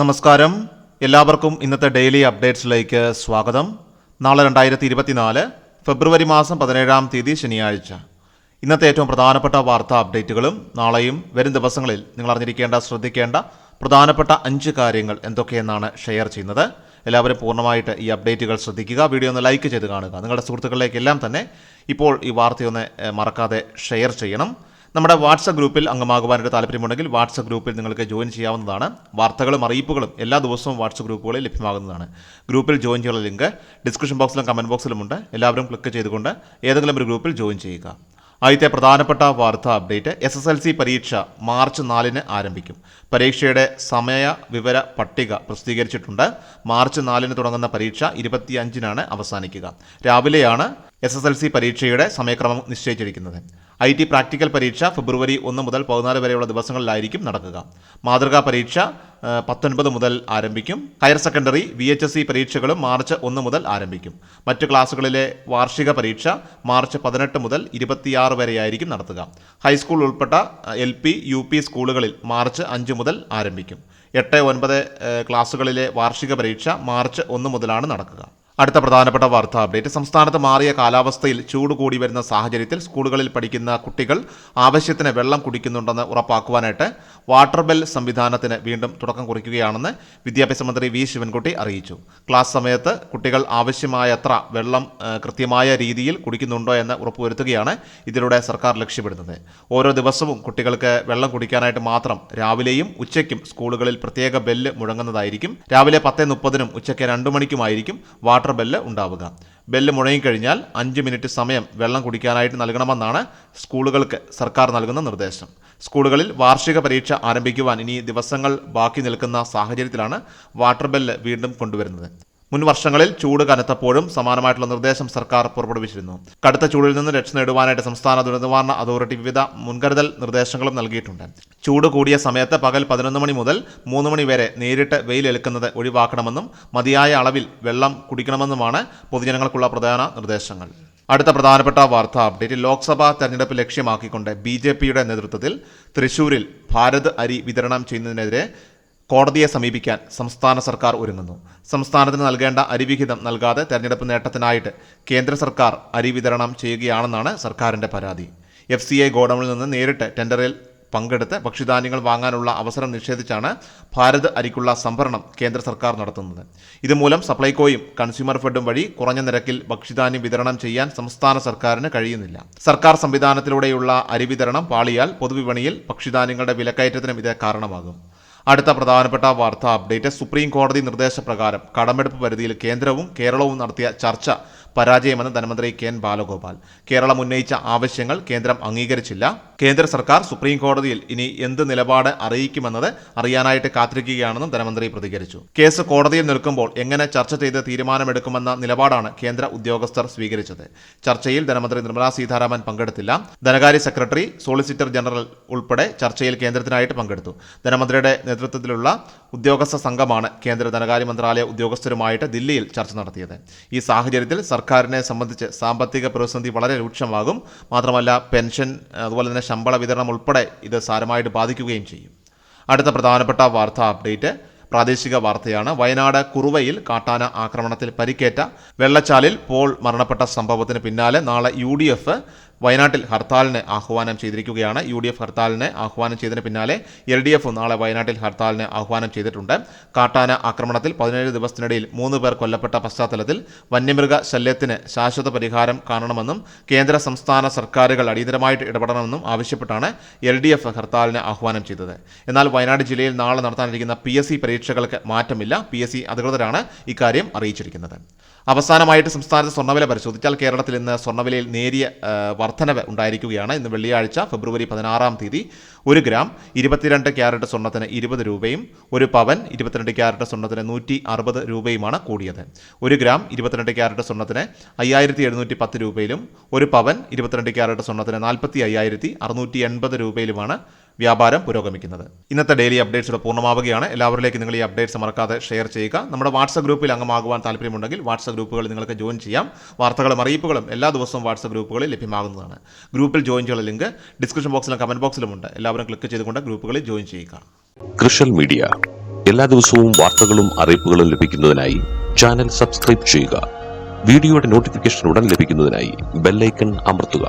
നമസ്കാരം. എല്ലാവർക്കും ഇന്നത്തെ ഡെയിലി അപ്ഡേറ്റ്സിലേക്ക് സ്വാഗതം. നാളെ രണ്ടായിരത്തി ഇരുപത്തിനാല് ഫെബ്രുവരി മാസം പതിനേഴാം തീയതി ശനിയാഴ്ച. ഇന്നത്തെ ഏറ്റവും പ്രധാനപ്പെട്ട വാർത്താ അപ്ഡേറ്റുകളും നാളെയും വരും ദിവസങ്ങളിൽ നിങ്ങൾ അറിഞ്ഞിരിക്കേണ്ട ശ്രദ്ധിക്കേണ്ട പ്രധാനപ്പെട്ട അഞ്ച് കാര്യങ്ങൾ എന്തൊക്കെയെന്നാണ് ഷെയർ ചെയ്യുന്നത്. എല്ലാവരും പൂർണമായിട്ട് ഈ അപ്ഡേറ്റുകൾ ശ്രദ്ധിക്കുക. വീഡിയോ ഒന്ന് ലൈക്ക് ചെയ്ത് കാണുക. നിങ്ങളുടെ സുഹൃത്തുക്കളിലേക്കെല്ലാം തന്നെ ഇപ്പോൾ ഈ വാർത്തയൊന്ന് മറക്കാതെ ഷെയർ ചെയ്യണം. നമ്മുടെ വാട്സപ്പ് ഗ്രൂപ്പിൽ അംഗമാകുവാനായിട്ട് താല്പര്യമുണ്ടെങ്കിൽ വാട്സപ്പ് ഗ്രൂപ്പിൽ നിങ്ങൾക്ക് ജോയിൻ ചെയ്യാവുന്നതാണ്. വാർത്തകളും അറിയിപ്പുകളും എല്ലാ ദിവസവും വാട്സപ്പ് ഗ്രൂപ്പുകളിൽ ലഭ്യമാകുന്നതാണ്. ഗ്രൂപ്പിൽ ജോയിൻ ചെയ്യാനുള്ള ലിങ്ക് ഡിസ്ക്രിപ്ഷൻ ബോക്സിലും കമന്റ് ബോക്സിലുമുണ്ട്. എല്ലാവരും ക്ലിക്ക് ചെയ്തുകൊണ്ട് ഏതെങ്കിലും ഒരു ഗ്രൂപ്പിൽ ജോയിൻ ചെയ്യുക. ആദ്യത്തെ പ്രധാനപ്പെട്ട വാർത്താ update S S L C പരീക്ഷ മാർച്ച് നാലിന് ആരംഭിക്കും. പരീക്ഷയുടെ സമയ വിവര പട്ടിക പ്രസിദ്ധീകരിച്ചിട്ടുണ്ട്. മാർച്ച് നാലിന് തുടങ്ങുന്ന പരീക്ഷ ഇരുപത്തിയഞ്ചിനാണ് അവസാനിക്കുക. രാവിലെയാണ് എസ് എസ് എൽ സി പരീക്ഷയുടെ സമയക്രമം നിശ്ചയിച്ചിരിക്കുന്നത്. ഐ ടി പ്രാക്ടിക്കൽ പരീക്ഷ ഫെബ്രുവരി ഒന്ന് മുതൽ പതിനാല് വരെയുള്ള ദിവസങ്ങളിലായിരിക്കും നടക്കുക. മാതൃകാ പരീക്ഷ പത്തൊൻപത് മുതൽ ആരംഭിക്കും. Higher secondary V H S C പരീക്ഷകളും മാർച്ച് ഒന്ന് മുതൽ ആരംഭിക്കും. മറ്റ് ക്ലാസ്സുകളിലെ വാർഷിക പരീക്ഷ മാർച്ച് പതിനെട്ട് മുതൽ ഇരുപത്തിയാറ് വരെയായിരിക്കും നടത്തുക. ഹൈസ്കൂൾ ഉൾപ്പെട്ട എൽ പി യു പി സ്കൂളുകളിൽ മാർച്ച് അഞ്ച് മുതൽ ആരംഭിക്കും. എട്ട് ഒൻപത് ക്ലാസ്സുകളിലെ വാർഷിക പരീക്ഷ മാർച്ച് ഒന്ന് മുതലാണ് നടക്കുക. അടുത്ത പ്രധാനപ്പെട്ട വാർത്താ അപ്ഡേറ്റ്. സംസ്ഥാനത്ത് മാറിയ കാലാവസ്ഥയിൽ ചൂട് കൂടി വരുന്ന സാഹചര്യത്തിൽ സ്കൂളുകളിൽ പഠിക്കുന്ന കുട്ടികൾ ആവശ്യത്തിന് വെള്ളം കുടിക്കുന്നുണ്ടെന്ന് ഉറപ്പാക്കുവാനായിട്ട് വാട്ടർ ബെൽ സംവിധാനത്തിന് വീണ്ടും തുടക്കം കുറിക്കുകയാണെന്ന് വിദ്യാഭ്യാസ മന്ത്രി വി ശിവൻകുട്ടി അറിയിച്ചു. ക്ലാസ് സമയത്ത് കുട്ടികൾ ആവശ്യമായത്ര വെള്ളം കൃത്യമായ രീതിയിൽ കുടിക്കുന്നുണ്ടോ എന്ന് ഉറപ്പുവരുത്തുകയാണ് ഇതിലൂടെ സർക്കാർ ലക്ഷ്യമിടുന്നത്. ഓരോ ദിവസവും കുട്ടികൾക്ക് വെള്ളം കുടിക്കാനായിട്ട് മാത്രം രാവിലെയും ഉച്ചയ്ക്കും സ്കൂളുകളിൽ പ്രത്യേക ബെല്ല് മുഴങ്ങുന്നതായിരിക്കും. രാവിലെ പത്ത് മുപ്പതിനും ഉച്ചയ്ക്ക് രണ്ടു മണിക്കുമായിരിക്കും വാട്ടർ ബെല്ല് ഉണ്ടാവുക. ബെല്ല് മുഴങ്ങിക്കഴിഞ്ഞാൽ അഞ്ച് മിനിറ്റ് സമയം വെള്ളം കുടിക്കാനായിട്ട് നൽകണമെന്നാണ് സ്കൂളുകൾക്ക് സർക്കാർ നൽകുന്ന നിർദ്ദേശം. സ്കൂളുകളിൽ വാർഷിക പരീക്ഷ ആരംഭിക്കുവാൻ ഇനി ദിവസങ്ങൾ ബാക്കി നിൽക്കുന്ന സാഹചര്യത്തിലാണ് വാട്ടർ ബെല്ല് വീണ്ടും കൊണ്ടുവരുന്നത്. മുൻ വർഷങ്ങളിൽ ചൂട് കനത്തപ്പോഴും സമാനമായിട്ടുള്ള നിർദ്ദേശം സർക്കാർ പുറപ്പെടുവിച്ചിരുന്നു. കടുത്ത ചൂടിൽ നിന്ന് രക്ഷ നേടുവാനായിട്ട് സംസ്ഥാന ദുരന്തനിവാരണ അതോറിറ്റി വിവിധ മുൻകരുതൽ നിർദ്ദേശങ്ങളും നൽകിയിട്ടുണ്ട്. ചൂട് കൂടിയ സമയത്ത് പകൽ പതിനൊന്ന് മണി മുതൽ മൂന്ന് മണി വരെ നേരിട്ട് വെയിലേൽക്കുന്നത് ഒഴിവാക്കണമെന്നും മതിയായ അളവിൽ വെള്ളം കുടിക്കണമെന്നുമാണ് പൊതുജനങ്ങൾക്കുള്ള പ്രധാന നിർദ്ദേശങ്ങൾ. അടുത്ത പ്രധാനപ്പെട്ട വാർത്താ അപ്ഡേറ്റ് ലോക്സഭാ തെരഞ്ഞെടുപ്പ് ലക്ഷ്യമാക്കിക്കൊണ്ട് ബി ജെ പിയുടെ നേതൃത്വത്തിൽ തൃശൂരിൽ ഭാരത് അരി വിതരണം ചെയ്യുന്നതിനെതിരെ കോടതിയെ സമീപിക്കാൻ സംസ്ഥാന സർക്കാർ ഒരുങ്ങുന്നു. സംസ്ഥാനത്തിന് നൽകേണ്ട അരിവിഹിതം നൽകാതെ തെരഞ്ഞെടുപ്പ് നേട്ടത്തിനായിട്ട് കേന്ദ്ര സർക്കാർ അരി വിതരണം ചെയ്യുകയാണെന്നാണ് സർക്കാരിന്റെ പരാതി. എഫ് സി ഐ ഗോഡൌണിൽ നിന്ന് നേരിട്ട് ടെൻഡറിൽ പങ്കെടുത്ത് ഭക്ഷ്യധാന്യങ്ങൾ വാങ്ങാനുള്ള അവസരം നിഷേധിച്ചാണ് ഭാരത് അരിക്കുള്ള സംഭരണം കേന്ദ്ര സർക്കാർ നടത്തുന്നത്. ഇതുമൂലം സപ്ലൈകോയും കൺസ്യൂമർ ഫെഡും വഴി കുറഞ്ഞ നിരക്കിൽ ഭക്ഷ്യധാന്യം വിതരണം ചെയ്യാൻ സംസ്ഥാന സർക്കാരിന് കഴിയുന്നില്ല. സർക്കാർ സംവിധാനത്തിലൂടെയുള്ള അരി വിതരണം പാളിയാൽ പൊതുവിപണിയിൽ ഭക്ഷ്യധാന്യങ്ങളുടെ വിലക്കയറ്റത്തിനും ഇത് കാരണമാകും. അടുത്ത പ്രധാനപ്പെട്ട വാർത്താ അപ്ഡേറ്റ് സുപ്രീം കോടതി നിർദ്ദേശപ്രകാരം കടമെടുപ്പ് പരിധിയിൽ കേന്ദ്രവും കേരളവും നടത്തിയ ചർച്ച പരാജയമെന്ന് ധനമന്ത്രി കെ എൻ ബാലഗോപാൽ. കേരളം ഉന്നയിച്ച ആവശ്യങ്ങൾ കേന്ദ്രം അംഗീകരിച്ചില്ല. കേന്ദ്ര സർക്കാർ സുപ്രീം കോടതിയിൽ ഇനി എന്ത് നിലപാട് അറിയിക്കുമെന്നത് അറിയാനായിട്ട് കാത്തിരിക്കുകയാണെന്നും ധനമന്ത്രി പ്രതികരിച്ചു. കേസ് കോടതിയിൽ നിൽക്കുമ്പോൾ എങ്ങനെ ചർച്ച ചെയ്ത് തീരുമാനമെടുക്കുമെന്ന നിലപാടാണ് കേന്ദ്ര ഉദ്യോഗസ്ഥർ സ്വീകരിച്ചത്. ചർച്ചയിൽ ധനമന്ത്രി നിർമ്മലാ സീതാരാമൻ പങ്കെടുത്തില്ല. ധനകാര്യ സെക്രട്ടറി സോളിസിറ്റർ ജനറൽ ഉൾപ്പെടെ ചർച്ചയിൽ കേന്ദ്രത്തിനായിട്ട് പങ്കെടുത്തു. ധനമന്ത്രിയുടെ നേതൃത്വത്തിലുള്ള ഉദ്യോഗസ്ഥ സംഘമാണ് കേന്ദ്ര ധനകാര്യ മന്ത്രാലയ ഉദ്യോഗസ്ഥരുമായിട്ട് ദില്ലിയിൽ ചർച്ച നടത്തിയത്. ഈ സാഹചര്യത്തിൽ സർക്കാരിനെ സംബന്ധിച്ച് സാമ്പത്തിക പ്രതിസന്ധി വളരെ രൂക്ഷമാകും. മാത്രമല്ല പെൻഷൻ അതുപോലെ തന്നെ ശമ്പള വിതരണം ഉൾപ്പെടെ ഇത് സാരമായിട്ട് ബാധിക്കുകയും ചെയ്യും. അടുത്ത പ്രധാനപ്പെട്ട വാർത്താ അപ്ഡേറ്റ് പ്രാദേശിക വാർത്തയാണ്. വയനാട് കുറുവയിൽ കാട്ടാന ആക്രമണത്തിൽ പരിക്കേറ്റ വെള്ളച്ചാലിൽ പോൾ മരണപ്പെട്ട സംഭവത്തിന് പിന്നാലെ നാളെ യു ഡി എഫ് വയനാട്ടിൽ ഹർത്താലിന് ആഹ്വാനം ചെയ്തിരിക്കുകയാണ്. യു ഡി എഫ് ഹർത്താലിന് ആഹ്വാനം ചെയ്തതിന് പിന്നാലെ എൽ ഡി എഫ് നാളെ വയനാട്ടിൽ ഹർത്താലിന് ആഹ്വാനം ചെയ്തിട്ടുണ്ട്. കാട്ടാന ആക്രമണത്തിൽ പതിനേഴ് ദിവസത്തിനിടയിൽ മൂന്ന് പേർ കൊല്ലപ്പെട്ട പശ്ചാത്തലത്തിൽ വന്യമൃഗ ശല്യത്തിന് ശാശ്വത പരിഹാരം കാണണമെന്നും കേന്ദ്ര സംസ്ഥാന സർക്കാരുകൾ അടിയന്തരമായിട്ട് ഇടപെടണമെന്നും ആവശ്യപ്പെട്ടാണ് എൽ ഡി എഫ് ഹർത്താലിന് ആഹ്വാനം ചെയ്തത്. എന്നാൽ വയനാട് ജില്ലയിൽ നാളെ നടത്താനിരിക്കുന്ന പി എസ് സി പരീക്ഷകൾക്ക് മാറ്റമില്ല. പി എസ് സി അധികൃതരാണ് ഇക്കാര്യം അറിയിച്ചിരിക്കുന്നത്. അവസാനമായിട്ട് സംസ്ഥാനത്ത് സ്വർണവില പരിശോധിച്ചാൽ കേരളത്തിൽ ഇന്ന് സ്വർണവിലയിൽ നേരിയ വർധനവ് ഉണ്ടായിരിക്കുകയാണ്. ഇന്ന് വെള്ളിയാഴ്ച ഫെബ്രുവരി പതിനാറാം തീയതി ഒരു ഗ്രാം ഇരുപത്തിരണ്ട് ക്യാരറ്റ് സ്വർണത്തിന് ഇരുപത് രൂപയും ഒരു പവൻ ഇരുപത്തിരണ്ട് ക്യാരറ്റ് സ്വർണത്തിന് നൂറ്റി അറുപത് രൂപയുമാണ് കൂടിയത്. ഒരു ഗ്രാം ഇരുപത്തിരണ്ട് ക്യാരറ്റ് സ്വർണത്തിന് അയ്യായിരത്തി എഴുന്നൂറ്റി പത്ത് രൂപയിലും ഒരു പവൻ ഇരുപത്തിരണ്ട് ക്യാരറ്റ് സ്വർണത്തിന് നാൽപ്പത്തി അയ്യായിരത്തി അറുന്നൂറ്റി എൺപത് രൂപയിലുമാണ് വ്യാപാരം പുരോഗമിക്കുന്നത്. ഇന്നത്തെ ഡെയിലി അപ്ഡേറ്റ്സ് പൂർണമാവുകയാണ്. എല്ലാവരിലേക്ക് നിങ്ങൾ ഈ അപ്ഡേറ്റ്സ് മറക്കാതെ ഷെയർ ചെയ്യുക. നമ്മുടെ വാട്സപ്പ് ഗ്രൂപ്പിൽ അംഗമാകുവാൻ താല്പര്യമുണ്ടെങ്കിൽ വാട്സപ്പ് ഗ്രൂപ്പുകളിൽ നിങ്ങൾക്ക് ജോയിൻ ചെയ്യാം. വാർത്തകളും അറിയിപ്പുകളും എല്ലാ ദിവസവും വാട്സപ്പ് ഗ്രൂപ്പുകളിൽ ലഭ്യമാകുന്നതാണ്. ഗ്രൂപ്പിൽ ജോയിൻ ചെയ്യാനുള്ള ലിങ്ക് ഡിസ്ക്രിപ്ഷൻ ബോക്സിലും കമന്റ് ബോക്സിലുമുണ്ട് എല്ലാവരും ക്ലിക്ക് ചെയ്തുകൊണ്ട് ഗ്രൂപ്പുകളിൽ ജോയിൻ ചെയ്യുക. കൃഷൽ മീഡിയ എല്ലാ ദിവസവും വാർത്തകളും അറിയിപ്പുകളും ലഭിക്കുന്നതിനായി ചാനൽ സബ്സ്ക്രൈബ് ചെയ്യുക. വീഡിയോയുടെ നോട്ടിഫിക്കേഷൻ ഉടൻ ലഭിക്കുന്നതിനായി ബെല്ലൈക്കൺ അമർത്തുക.